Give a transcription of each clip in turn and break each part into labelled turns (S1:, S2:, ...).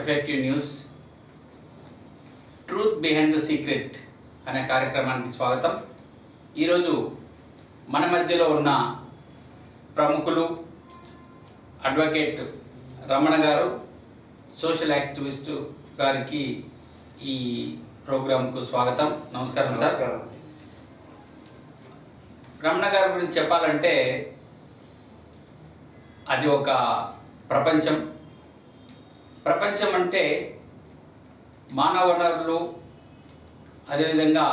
S1: Effective news. Truth behind the secret అనే కార్యక్రమానికి స్వాగతం. ఈరోజు మన మధ్యలో ఉన్న ప్రముఖులు అడ్వకేట్ రమణ గారు సోషల్ యాక్టివిస్ట్ గారికి ఈ ప్రోగ్రాంకు స్వాగతం. నమస్కారం సార్. రమణ గారి గురించి చెప్పాలంటే అది ఒక ప్రపంచం. ప్రపంచం అంటే మానవ వనరులు అదేవిధంగా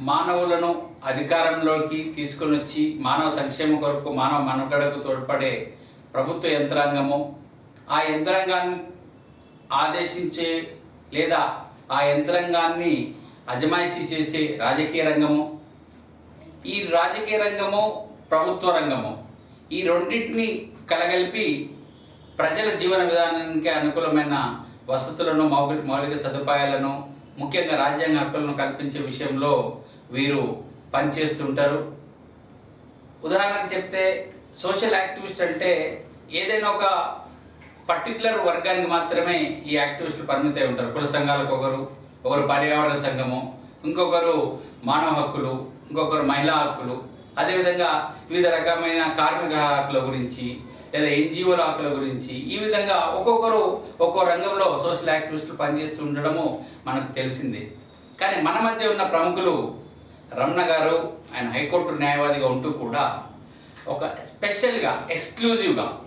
S1: మానవులను అధికారంలోకి తీసుకొని వచ్చి మానవ సంక్షేమం కొరకు మానవ మనుగడకు తోడ్పడే ప్రభుత్వ యంత్రాంగము. ఆ యంత్రాంగాన్ని ఆదేశించే లేదా ఆ యంత్రాంగాన్ని అజమాయిషీ చేసే రాజకీయ రంగము. ఈ రాజకీయ రంగము ప్రభుత్వ రంగము. ఈ రెండింటిని కలగలిపి ప్రజల జీవన విధానానికి అనుకూలమైన వసతులను మౌలిక మౌలిక సదుపాయాలను ముఖ్యంగా రాజ్యాంగ హక్కులను కల్పించే విషయంలో వీరు పనిచేస్తుంటారు. ఉదాహరణకు చెప్తే సోషల్ యాక్టివిస్ట్ అంటే ఏదైనా ఒక పర్టికులర్ వర్గానికి మాత్రమే ఈ యాక్టివిస్టులు పరిమితమై ఉంటారు. కుల సంఘాలకు ఒకరు ఒకరు పర్యావరణ సంఘము ఇంకొకరు మానవ హక్కులు ఇంకొకరు మహిళా హక్కులు అదేవిధంగా వివిధ రకమైన కార్మిక హక్కుల గురించి లేదా ఎన్జిఓల హక్కుల గురించి ఈ విధంగా ఒక్కొక్కరు ఒక్కో రంగంలో సోషల్ యాక్టివిస్టులు పనిచేస్తూ ఉండడము మనకు తెలిసిందే. కానీ మన మధ్య ఉన్న ప్రముఖులు రమణ గారు ఆయన హైకోర్టు న్యాయవాదిగా ఉంటూ కూడా ఒక స్పెషల్గా ఎక్స్క్లూజివ్గా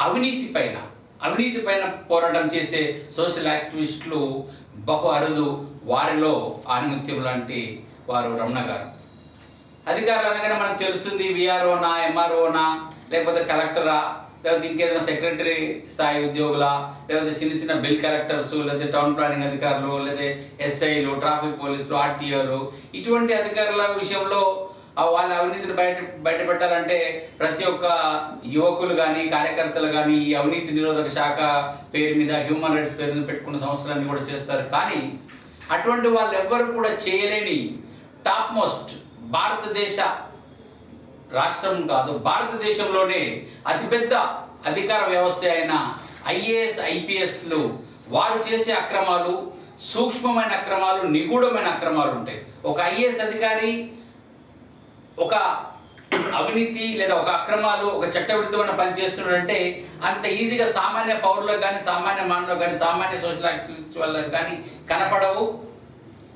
S1: అవినీతి పైన అవినీతి పైన పోరాటం చేసే సోషల్ యాక్టివిస్టులు బహు అరుదు వారిలో ఆణిముత్యం లాంటి వారు రమణ గారు. అధికారులు అనగానే మనకు తెలుస్తుంది విఆర్ఓనా ఎంఆర్ఓనా లేకపోతే కలెక్టరా లేకపోతే ఇంకేదైనా సెక్రటరీ స్థాయి ఉద్యోగుల లేకపోతే చిన్న చిన్న బిల్ కలెక్టర్స్ లేకపోతే టౌన్ ప్లానింగ్ అధికారులు లేకపోతే ఎస్ఐలు ట్రాఫిక్ పోలీసులు ఆర్టీఓలు ఇటువంటి అధికారుల విషయంలో వాళ్ళ అవినీతిని బయట బయటపెట్టాలంటే ప్రతి ఒక్క యువకులు కానీ కార్యకర్తలు కానీ ఈ అవినీతి నిరోధక శాఖ పేరు మీద హ్యూమన్ రైట్స్ పేరు మీద పెట్టుకున్న సంవత్సరాన్ని కూడా చేస్తారు. కానీ అటువంటి వాళ్ళు ఎవ్వరు కూడా చేయలేని టాప్ మోస్ట్ భారతదేశ రాష్ట్రం కాదు భారతదేశంలోనే అతిపెద్ద అధికార వ్యవస్థ అయిన ఐఏఎస్ ఐపీఎస్లు వారు చేసే అక్రమాలు సూక్ష్మమైన అక్రమాలు నిగూఢమైన అక్రమాలు ఉంటాయి. ఒక ఐఏఎస్ అధికారి ఒక అవినీతి లేదా ఒక అక్రమాలు ఒక చట్టవిరుద్ధమైన పని చేస్తున్నాడంటే అంత ఈజీగా సామాన్య పౌరులకు కానీ సామాన్య మానవులకు కానీ సామాన్య సోషల్ యాక్టివిస్ట్ వాళ్ళకి కానీ కనపడవు.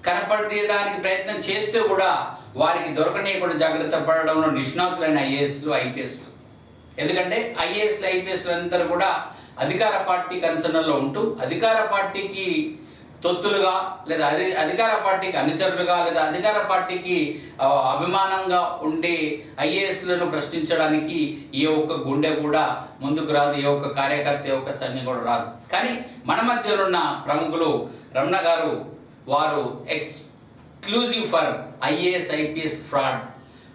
S1: కనపడడానికి ప్రయత్నం చేస్తే కూడా వారికి దొరకనీయకుండా జాగ్రత్త పడడంలో నిష్ణాతులైన ఐఏఎస్లు ఐపీఎస్లు. ఎందుకంటే ఐఏఎస్లు ఐపీఎస్లు అందరూ కూడా అధికార పార్టీ కన్సర్న్లో ఉంటూ అధికార పార్టీకి తొత్తులుగా లేదా అధి అధికార పార్టీకి అనుచరులుగా లేదా అధికార పార్టీకి అభిమానంగా ఉండే ఐఏఎస్లను ప్రశ్నించడానికి ఏ ఒక్క గుండె కూడా ముందుకు రాదు ఏ ఒక్క కార్యకర్త ఏ ఒక్క సైన్యం కూడా రాదు. కానీ మన మధ్యలో ఉన్న ప్రముఖులు రమణ గారు వారు exclusive for IAS IPS fraud.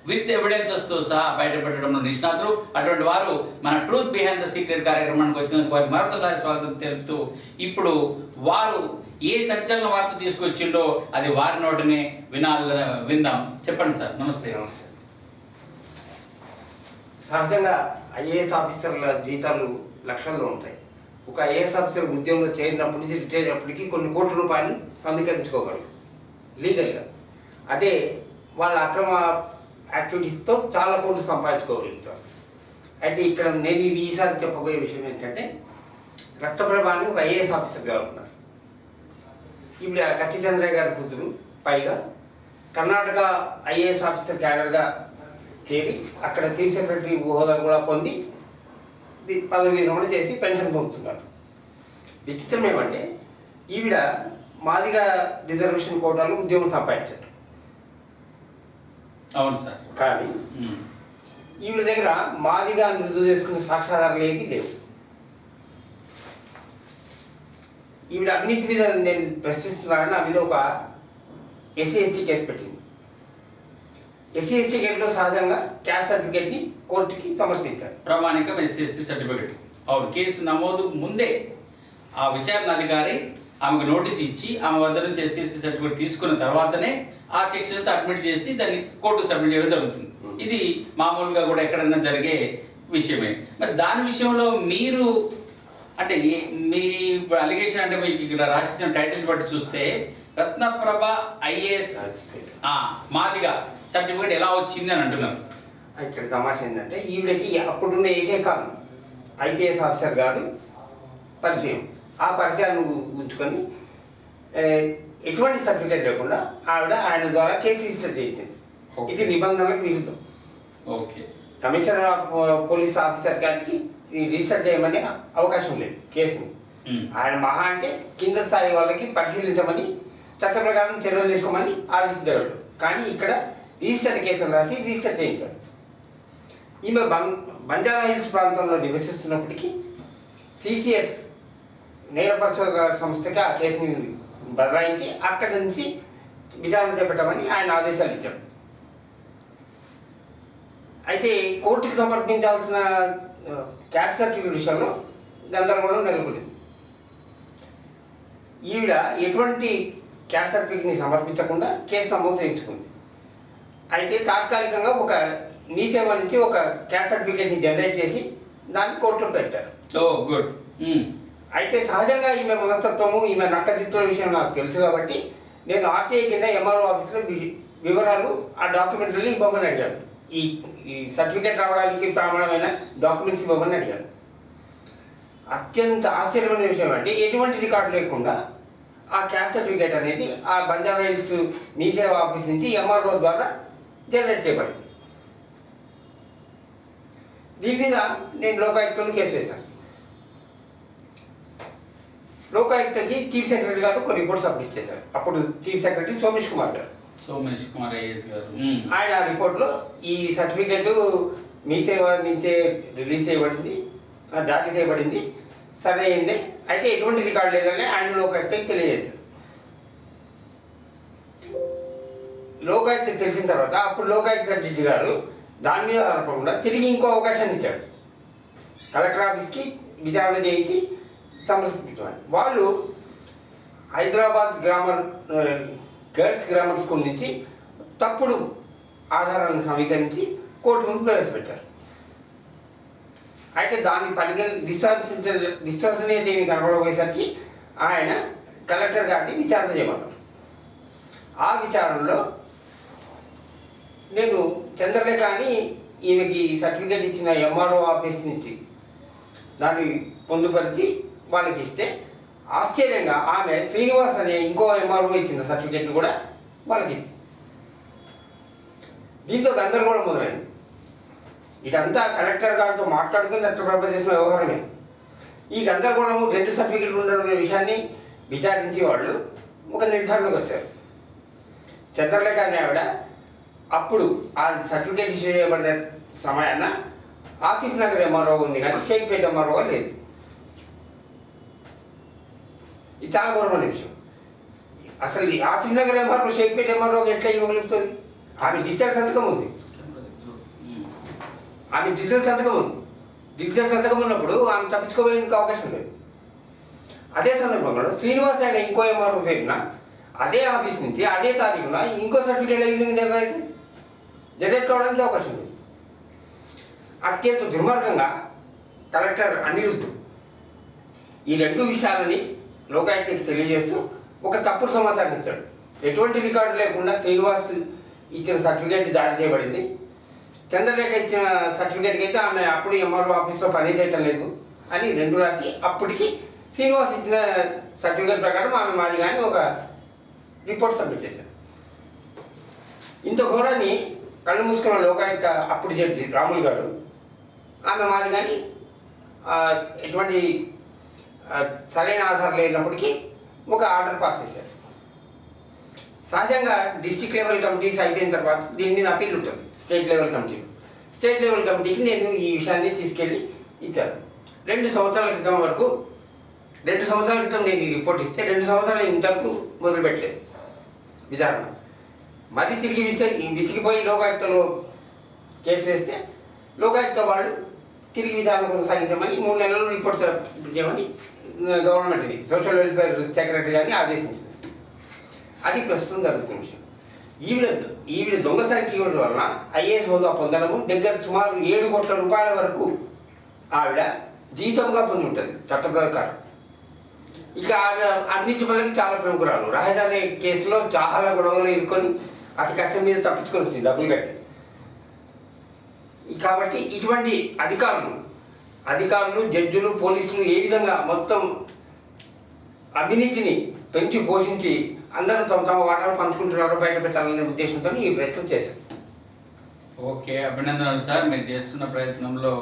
S1: With ఎవిడెన్సెస్తో సహా బయటపెట్టడంలో నిష్ణాతులు. అటువంటి వారు మన ట్రూత్ బిహైండ్ ద సీక్రెట్ కార్యక్రమానికి వచ్చినందుకు వారికి మరొకసారి స్వాగతం తెలుపుతూ ఇప్పుడు వారు ఏ సంచలన వార్త తీసుకొచ్చిండో అది వారి నోటినే వినాల విందాం. చెప్పండి సార్. నమస్తే.
S2: నమస్తే. సహజంగా ఐఏఎస్ ఆఫీసర్ల జీతాలు లక్షల్లో ఉంటాయి. ఒక ఐఏఎస్ ఆఫీసర్ ఉద్యోగంలో చేరినప్పటి నుంచి రిటైర్ అయినప్పటికీ కొన్ని కోట్ల రూపాయలు సమీకరించుకోగలరు లీగల్గా అదే వాళ్ళ అక్రమ యాక్టివిటీస్తో చాలా కోట్లు సంపాదించుకోగలుగుతారు. అయితే ఇక్కడ నేను ఇవి ఈసారి చెప్పబోయే విషయం ఏంటంటే రక్తప్రభాని ఒక ఐఏఎస్ ఆఫీసర్గా ఉన్నారు. ఇప్పుడు కచ్చిచంద్ర గారి కూతురు పైగా కర్ణాటక ఐఏఎస్ ఆఫీసర్ క్యాడర్గా చేరి అక్కడ చీఫ్ సెక్రటరీ హోదా కూడా పొంది పదవి విరమణ చేసి పెన్షన్ పొందుతున్నారు విచిత్రం ఏమంటే ఈవిడ మాదిగా రిజర్వేషన్ కోటాలో ఉద్యోగం సంపాదించారు
S1: అవును సార్.
S2: కానీ. ఈవిడ దగ్గర మాదిగా రుజువు చేసుకున్న సాక్ష్యాధారాలు ఏది లేవు. ఈవిడ అవినీతి మీద నేను ప్రశ్నిస్తున్నానని నా మీద ఒక ఎస్సీ ఎస్టీ కేసు పెట్టింది. ఎస్సీ ఎస్టీ కేసులో సహజంగా క్యాస్ట్ సర్టిఫికేట్ని కోర్టుకి సమర్పించారు.
S1: ప్రామాణికం ఎస్సీ ఎస్టీ సర్టిఫికెట్. అవును కేసు నమోదు ముందే ఆ విచారణ అధికారి ఆమెకు నోటీస్ ఇచ్చి ఆమె వద్ద నుంచి ఎస్సీఎస్సీ సర్టిఫికేట్ తీసుకున్న తర్వాతనే ఆ సెక్షన్స్ అడ్మిట్ చేసి దాన్ని కోర్టు సబ్మిట్ చేయడం జరుగుతుంది. ఇది మామూలుగా కూడా ఎక్కడన్నా జరిగే విషయమే. మరి దాని విషయంలో మీరు అంటే మీ అలిగేషన్ అంటే మీకు ఇక్కడ రాసిన టైటిల్ బట్టి చూస్తే రత్నప్రభ ఐఏఎస్ మాదిగా. సర్టిఫికేట్ ఎలా వచ్చింది అని అంటున్నారు.
S2: ఇక్కడ తమాషా ఏంటంటే ఈవిడకి అప్పుడున్న ఏకైక ఐపీఎస్ ఆఫీసర్ గారు పరిచయం. ఆ పరిచయాన్ని ఉంచుకొని ఎటువంటి సర్టిఫికేట్ లేకుండా ఆవిడ ఆయన ద్వారా కేసు రిజిస్టర్ చేయించింది. ఇది నిబంధనలకు విరుద్ధం.
S1: Okay.
S2: Commissioner of police officer గారికి రిజిస్టర్ చేయమని అవకాశం లేదు కేసుని. ఆయన మహా అంటే కింద స్థాయి వాళ్ళకి పరిశీలించమని చట్ట ప్రకారం చర్యలు తీసుకోమని ఆదేశించాడు కానీ ఇక్కడ రిజిస్టర్ కేసులు రాసి రిజిస్టర్ చేయించాడు ఈమె బం బంజారా హిల్స్ ప్రాంతంలో నివసిస్తున్నప్పటికీ సిసిఎస్ నేర పరిశోధన సంస్థకి ఆ కేసుని బదలాయించి అక్కడి నుంచి విచారణ చేపట్టమని ఆయన ఆదేశాలు ఇచ్చాడు అయితే కోర్టుకు సమర్పించాల్సిన ఆ, క్యాస్ట్ సర్టిఫికేట్ విషయంలో గందరగోళం నెలకొంది. ఈవిడ ఎటువంటి క్యాస్ట్ సర్టిఫికేట్ని సమర్పించకుండా కేసు నమోదు చేయించుకుంది. అయితే తాత్కాలికంగా ఒక మీ సేవ నుంచి ఒక క్యాస్ట్ సర్టిఫికేట్ని జనరేట్ చేసి దాన్ని కోర్టులో పెట్టారు.
S1: Oh good.
S2: అయితే సహజంగా ఈమె మనస్తత్వము ఈమె నక్కదిత్తుల విషయం నాకు తెలుసు కాబట్టి నేను ఆర్టీఐ కింద ఎంఆర్ఓ ఆఫీస్లో వివరాలు ఆ డాక్యుమెంట్లు ఇవ్వమని అడిగాను. ఈ ఈ సర్టిఫికేట్ రావడానికి ప్రమాణమైన డాక్యుమెంట్స్ ఇవ్వమని అడిగాను. అత్యంత ఆశ్చర్యమైన విషయం అంటే ఎటువంటి రికార్డు లేకుండా ఆ క్యాస్ట్ సర్టిఫికేట్ అనేది ఆ బంజారా హిల్స్ మీ సేవ ఆఫీస్ నుంచి ఎంఆర్ఓ ద్వారా జనరేట్ చేయబడింది దీని మీద నేను లోకాయుక్తలు కేసు వేశాను. లోకాయుక్తకి చీఫ్ సెక్రటరీ గారు ఒక రిపోర్ట్ సబ్మిట్ చేశారు. అప్పుడు చీఫ్ సెక్రటరీ సోమేష్ కుమార్ గారు.
S1: సోమేష్ కుమార్ ఐఏఎస్ గారు.
S2: ఆయన ఆ రిపోర్ట్లో ఈ సర్టిఫికెట్ మీ సేవ నుంచే రిలీజ్ చేయబడింది జారీ చేయబడింది సరే అయింది. అయితే ఎటువంటి రికార్డు లేదని ఆయన లోకాయుక్తకి తెలియజేశారు. లోకాయుక్త తెలిసిన తర్వాత అప్పుడు లోకాయుక్త జడ్జి గారు దాని మీద ఆధారపడకుండా తిరిగి ఇంకో అవకాశాన్ని ఇచ్చాడు. కలెక్టర్ ఆఫీస్కి విచారణ చేయించి సమర్పించమని వాళ్ళు Hyderabad grammar girls grammar school నుంచి తప్పుడు ఆధారాలను సమీకరించి కోర్టు ముందు ప్రవేశపెట్టారు. అయితే దాన్ని పరిగణ విశ్వాసించ విశ్వసనీయత ఏమి కనబడబోయేసరికి ఆయన కలెక్టర్ గారిని విచారణ చేయమన్నారు. ఆ విచారణలో నేను చంద్రలేఖ అని ఈమెకి సర్టిఫికేట్ ఇచ్చిన ఎంఆర్ఓ ఆఫీస్ నుంచి దాన్ని పొందుపరిచి వాళ్ళకి ఇస్తే ఆశ్చర్యంగా ఆమె శ్రీనివాస్ అనే ఇంకో ఎంఆర్ఓ ఇచ్చిన సర్టిఫికేట్ కూడా వాళ్ళకి ఇచ్చింది దీంతో గందరగోళం మొదలైంది. ఇదంతా కలెక్టర్ గారితో మాట్లాడుకుని రక్తప్రభ చేసిన వ్యవహారమే. ఈ గందరగోళము రెండు సర్టిఫికెట్లు ఉండడం అనే విషయాన్ని విచారించి వాళ్ళు ఒక నిర్ధారణకు వచ్చారు. చంద్రలేఖ అనే ఆవిడ అప్పుడు ఆ సర్టిఫికేట్ ఇష్యూ చేయబడిన సమయాన ఆసిఫ్ నగర్ ఎంఆర్ఓ ఉంది కానీ షేక్పేట ఎంఆర్ఓ లేదు. ఇది చాలా గౌరవమైన విషయం. అసలు ఈ ఆసిఫ్ నగర్ ఎంఆర్ఓ షేక్పేట ఎంఆర్ఓ ఎట్లా ఇవ్వగలుగుతుంది ఆమె డిజిటల్ సంతకం ఉంది. ఆమె డిజిటల్ సంతకం ఉంది. డిజిటల్ సంతకం ఉన్నప్పుడు ఆమె తప్పించుకోవడానికి అవకాశం లేదు. అదే సందర్భంలో శ్రీనివాస్ అనే ఇంకో ఎంఆర్ఓ పేరున అదే ఆఫీస్ నుంచి అదే తారీఖున ఇంకో సర్టిఫికేట్ ఏ విధంగా జనరేట్ కావడానికి అవకాశం ఉంది అత్యంత దుర్మార్గంగా కలెక్టర్ అనిరుద్ధ్ ఈ రెండు విషయాలని లోకాయుక్తకి తెలియజేస్తూ ఒక తప్పుడు సమాచారం ఇచ్చాడు. ఎటువంటి రికార్డు లేకుండా శ్రీనివాస్ ఇచ్చిన సర్టిఫికేట్ జారీ చేయబడింది. చంద్రలేఖ ఇచ్చిన సర్టిఫికేట్కి అయితే ఆమె అప్పుడు ఎంఆర్ఓ ఆఫీస్లో పని చేయటం లేదు అని రెండు రాసి అప్పటికి శ్రీనివాస్ ఇచ్చిన సర్టిఫికేట్ ప్రకారం ఆమె మాది కానీ ఒక రిపోర్ట్ సబ్మిట్ చేశారు. ఇంత ఘోరాన్ని కళ్ళు మూసుకున్న లోకాయుక్త అప్పుడు చెప్పి రాములు గారు ఆమె మాది కానీ ఎటువంటి సరైన ఆధారం లేనప్పటికీ ఒక ఆర్డర్ పాస్ చేశారు. సహజంగా డిస్టిక్ లెవెల్ కమిటీస్ అయిపోయిన తర్వాత దీని మీద అప్పీల్ ఉంటుంది state level committee. State level కమిటీకి నేను ఈ విషయాన్ని తీసుకెళ్ళి ఇచ్చాను. రెండు సంవత్సరాల క్రితం వరకు రెండు సంవత్సరాల క్రితం నేను ఈ రిపోర్ట్ ఇస్తే రెండు సంవత్సరాలు ఇంతవరకు మొదలుపెట్టలేదు విచారణ. మరీ తిరిగి విసిగి విసిగిపోయి లోకాయుక్తలో కేసు వేస్తే లోకాయుక్త వాళ్ళు తిరిగి విధానం కొనసాగించమని మూడు నెలలు రిపోర్ట్ చేయమని గవర్నమెంట్ సోషల్ వెల్ఫేర్ సెక్రటరీ అని ఆదేశించింది. అది ప్రస్తుతం జరుగుతున్న విషయం. ఈవిడ ఈవిడ దొంగ సర్టిఫికేట్ వలన ఐఏఎస్ హోదా పొందడము దగ్గర సుమారు ఏడు కోట్ల రూపాయల వరకు ఆవిడ జీతంగా పొంది ఉంటుంది చట్ట ప్రకారం. ఇక ఆవిడ అన్నిటి వల్లకి చాలా ప్రముఖురాలు. రాజధాని కేసులో చాలా గొడవలు ఇరుకొని అతి కష్టం మీద తప్పించుకొని వచ్చింది డబ్బులు కట్టి. కాబట్టి ఇటువంటి అధికారులు అధికారులు జడ్జిలు పోలీసులు ఏ విధంగా మొత్తం అవినీతిని పెంచి పోషించి అందరూ తమ తమ వాటాలు పంచుకుంటున్నారో బయట పెట్టాలనే ఉద్దేశంతో ఈ ప్రయత్నం చేశారు.
S1: ఓకే అభినందనలు సార్. మీరు చేస్తున్న ప్రయత్నంలో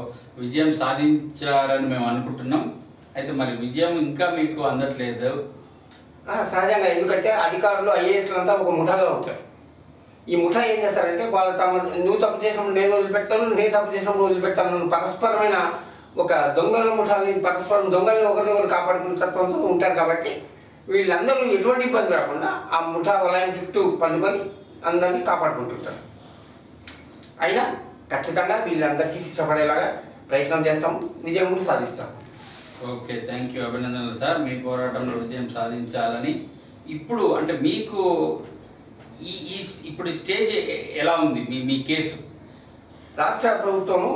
S1: విజయం సాధించారని మేము అనుకుంటున్నాం. అయితే మరి విజయం ఇంకా మీకు అందట్లేదు.
S2: సహజంగా ఎందుకంటే అధికారులు ఐఏఎస్లు అంతా ఒక ముఠాగా ఉంటారు. ఈ ముఠా ఏం చేస్తారంటే వాళ్ళు తమ నువ్వు తప్పు చేసినప్పుడు నేను వదిలిపెడతాను నేను తప్పు చేసినప్పుడు వదిలిపెడతాను పరస్పరమైన ఒక దొంగల ముఠాలని పరస్పరం దొంగల్ని ఒకరినొకరు కాపాడుకునే తత్వంతో ఉంటారు కాబట్టి వీళ్ళందరూ ఎటువంటి ఇబ్బంది రాకుండా ఆ ముఠా వలయం చుట్టూ పండుకొని అందరినీ కాపాడుకుంటుంటారు. అయినా ఖచ్చితంగా వీళ్ళందరికీ శిక్ష పడేలాగా ప్రయత్నం చేస్తాం విజయం కూడా సాధిస్తాం.
S1: ఓకే థ్యాంక్ యూ అభినందనలు సార్. మీ పోరాటంలో విజయం సాధించాలని. ఇప్పుడు అంటే మీకు ఈ ఈ ఇప్పుడు స్టేజ్ ఎలా ఉంది మీ మీ కేసు?
S2: రాష్ట్ర ప్రభుత్వము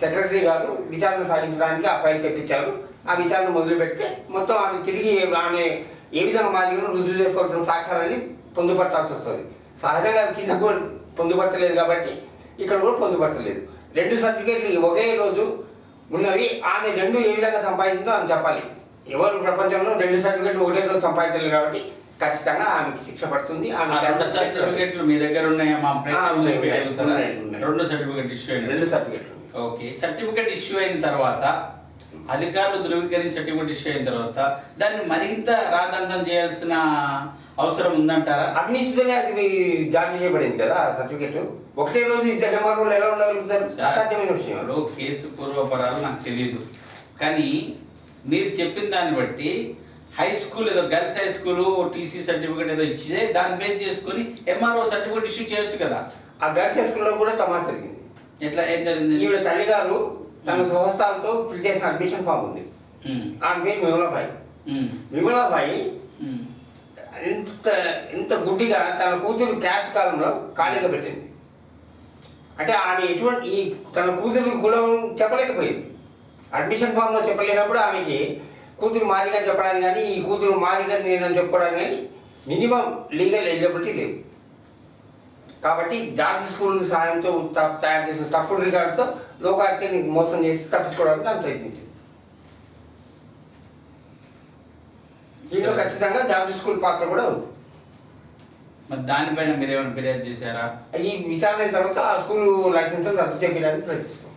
S2: సెక్రటరీ గారు విచారణ సాధించడానికి ఆ ఫైల్ తెప్పించారు. ఆ విచారణ మొదలు పెడితే మొత్తం ఆమె తిరిగి ఆమె ఏ విధంగా మాదిరిగా రుజువు చేసుకోవాల్సిన సాక్ష్యాలని పొందుపరచాల్సి వస్తుంది. సహజంగా కింద కూడా పొందుపరచలేదు కాబట్టి ఇక్కడ కూడా పొందుపరచలేదు. రెండు సర్టిఫికేట్లు ఒకే రోజు ఉన్నవి ఆమె రెండు ఏ విధంగా సంపాదించిందో అని చెప్పాలి. ఎవరు ప్రపంచంలో రెండు సర్టిఫికేట్లు ఒకటే రోజు సంపాదించలేదు కాబట్టి ఖచ్చితంగా ఆమెకి శిక్ష పడుతుంది. ఆమె
S1: సర్టిఫికెట్లు మీ దగ్గర ఉన్నాయా? మా. రెండు సర్టిఫికెట్ ఇష్యూ అయిన
S2: రెండు సర్టిఫికేట్లు
S1: ఓకే. సర్టిఫికెట్ ఇష్యూ అయిన తర్వాత అధికారులు ధృవీకరించి సర్టిఫికెట్ ఇష్యూ అయిన తర్వాత దాన్ని మరింత రాద్ధాంతం చేయాల్సిన అవసరం ఉందంటారా?
S2: అవినీతితోనే అది జారీ చేయబడింది కదా సర్టిఫికేట్. ఒకటే రోజు ఇద్దరు ఎంఆర్ఓలు ఎలా ఉండగలుగుతారు? అసాధ్యమైన విషయం.
S1: ఇప్పుడు కేసు పూర్వపరాలు నాకు తెలియదు కానీ మీరు చెప్పిన దాన్ని బట్టి హై స్కూల్ ఏదో girls high school TC certificate ఏదో ఇచ్చితే దాన్ని బేస్ చేసుకొని ఎంఆర్ఓ సర్టిఫికేట్ ఇష్యూ చేయొచ్చు కదా.
S2: ఆ గర్ల్స్ స్కూల్లో కూడా తమాషా జరిగింది.
S1: ఎట్లా ఏం జరిగింది?
S2: ఈవిడ తల్లిగారు తన స్వహస్తాలతో ఫిల్ చేసిన అడ్మిషన్ ఫామ్ ఉంది.
S1: ఉమ్,
S2: ఆమె పేరు విమలాబాయి.
S1: ఉమ్,
S2: విమలాబాయి. ఇంత ఇంత గుడ్డిగా తన కూతురు క్యాస్ట్ కాలంలో ఖాళీగా పెట్టింది. అంటే ఆమె ఎటువంటి ఈ తన కూతురు కులం చెప్పలేకపోయింది. అడ్మిషన్ ఫామ్లో చెప్పలేనప్పుడు ఆమెకి కూతురు మాదిగా చెప్పడానికి కానీ ఈ కూతురు మాదిగా నేనని చెప్పుకోవడానికి కానీ మినిమం లీగల్ ఎలిజిబిలిటీ లేవు. కాబట్టి జాతి స్కూల్ సహాయంతో తయారు చేసిన తప్పుడు రికార్డుతో లోకార్తిని మోసం చేసి తప్పించుకోవడానికి ఆమె ప్రయత్నించింది. దీనిలో ఖచ్చితంగా జాతి స్కూల్ పాత్ర కూడా ఉంది.
S1: మరి దానిపైన మీరు ఏమైనా ఫిర్యాదు చేశారా?
S2: ఈ విచారణ తర్వాత ఆ స్కూల్ లైసెన్స్ రద్దు చేయడానికి ప్రయత్నిస్తాం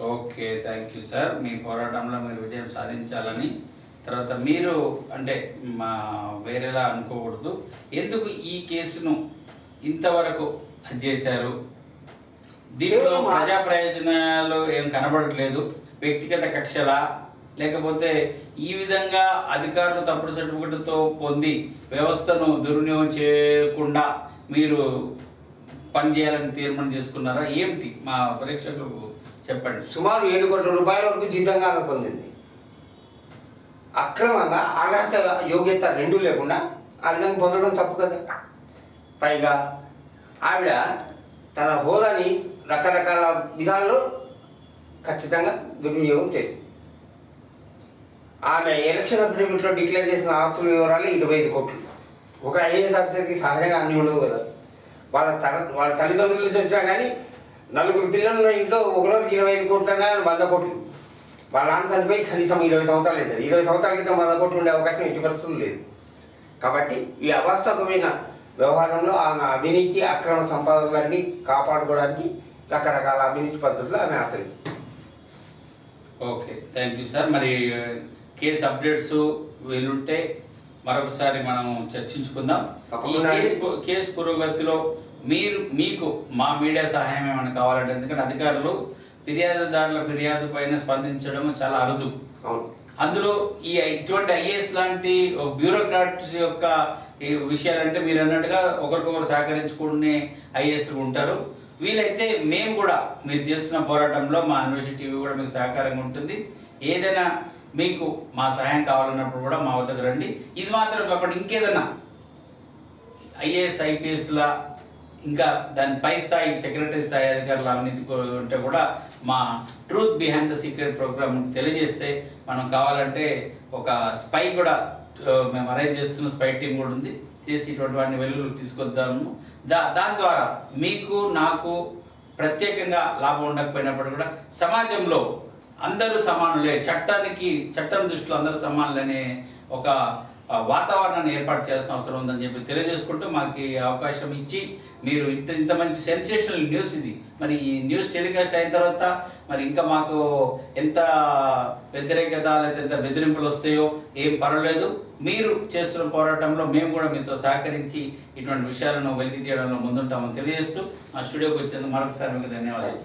S1: ఓకే థ్యాంక్ యూ సార్. మీ పోరాటంలో మీరు విజయం సాధించాలని. తర్వాత మీరు అంటే మా వేరేలా అనుకోకూడదు. ఎందుకు ఈ కేసును ఇంతవరకు చేశారు?
S2: ఆ-
S1: ప్రజా ప్రయోజనాలు ఏం కనబడట్లేదు. వ్యక్తిగత కక్షలా? లేకపోతే ఈ విధంగా అధికారులు తప్పుడు సర్టిఫికెట్తో పొంది వ్యవస్థను దుర్వినియోగం చేయకుండా మీరు పనిచేయాలని తీర్మానం చేసుకున్నారా? ఏమిటి మా ప్రేక్షకులకు చెప్పండి.
S2: సుమారు ఏడు కోట్ల రూపాయల వరకు జీతంగా పొందింది. అక్రమంగా అర్హత యోగ్యత రెండు లేకుండా ఆ విధంగా పొందడం తప్పు కదా. పైగా ఆవిడ తన హోదాని రకరకాల విధాల్లో ఖచ్చితంగా దుర్వినియోగం చేసింది. ఆమె ఎలక్షన్ అగ్రిమెంట్లో డిక్లేర్ చేసిన ఆస్తుల వివరాలు ఇరవై ఐదు కోట్లు. ఒక ఐఏఎస్ ఆఫీసర్కి సహజంగా అన్ని ఉండవు కదా. వాళ్ళ తల వాళ్ళ తల్లిదండ్రుల నుంచి వచ్చినా కానీ నలుగురు పిల్లలు ఇంట్లో ఒకరోజుకి ఇరవై ఐదు కోట్లు వంద కోట్లు. వాళ్ళ నాన్న చనిపోయి కనీసం ఇరవై సంవత్సరాలు ఉంటుంది ఇరవై సంవత్సరాల క్రితం వంద కోట్లు ఉండే అవకాశం ఎట్టి పరిస్థితులు లేదు. కాబట్టి ఈ అవాస్తవమైన వ్యవహారంలో ఆమె అవినీతి అక్రమ సంపాదనలన్నీ కాపాడుకోవడానికి రకరకాల అవినీతి పద్ధతులు ఆమె ఆచరించింది.
S1: Okay thank you sir. మరి కేసు అప్డేట్స్ వీలుంటే మరొకసారి మనం చర్చించుకుందాం. కేసు పురోగతిలో మీరు మీకు మా మీడియా సహాయం ఏమైనా కావాలంటే ఎందుకంటే అధికారులు ఫిర్యాదుదారుల ఫిర్యాదు పైన స్పందించడం చాలా అరుదు. అందులో ఈ ఇటువంటి ఐఏఎస్ లాంటి బ్యూరోక్రాట్స్ యొక్క ఈ విషయాలంటే మీరు అన్నట్టుగా ఒకరికొకరు సహకరించుకునే ఐఏఎస్లు ఉంటారు. వీలైతే మేము కూడా మీరు చేస్తున్న పోరాటంలో మా యూనివర్సిటీ టీవీ కూడా మీకు సహకారంగా ఉంటుంది. ఏదైనా మీకు మా సహాయం కావాలన్నప్పుడు కూడా మా వద్దకు రండి. ఇది మాత్రం కాకుండా ఇంకేదైనా ఐఏఎస్ ఐపీఎస్ల ఇంకా దాని పై స్థాయి సెక్రటరీ స్థాయి అధికారుల అవినీతి ఉంటే కూడా మా truth behind the secret program తెలియజేస్తే మనం కావాలంటే ఒక స్పై కూడా మేము అరేంజ్ చేస్తున్న స్పై టీం కూడా ఉంది. చేసి ఇటువంటి వాటిని వెలుగులు తీసుకొద్దాము. దా దాని ద్వారా మీకు నాకు ప్రత్యేకంగా లాభం ఉండకపోయినప్పుడు కూడా సమాజంలో అందరూ సమానులే చట్టానికి చట్టం దృష్టిలో అందరూ సమానులనే ఒక వాతావరణాన్ని ఏర్పాటు చేయాల్సిన అవసరం ఉందని చెప్పి తెలియజేసుకుంటూ మాకు అవకాశం ఇచ్చి మీరు ఇంత ఇంత మంచి సెన్సేషనల్ న్యూస్ ఇది. మరి ఈ న్యూస్ టెలికాస్ట్ అయిన తర్వాత మరి ఇంకా మాకు ఎంత వ్యతిరేకత లేకపోతే ఎంత బెదిరింపులు వస్తాయో ఏం పర్వాలేదు. మీరు చేస్తున్న పోరాటంలో మేము కూడా మీతో సహకరించి ఇటువంటి విషయాలను వెలికి తీయడంలో ముందుంటామని తెలియజేస్తూ మా స్టూడియోకి వచ్చేందుకు మరొకసారి మీకు ధన్యవాదాలు.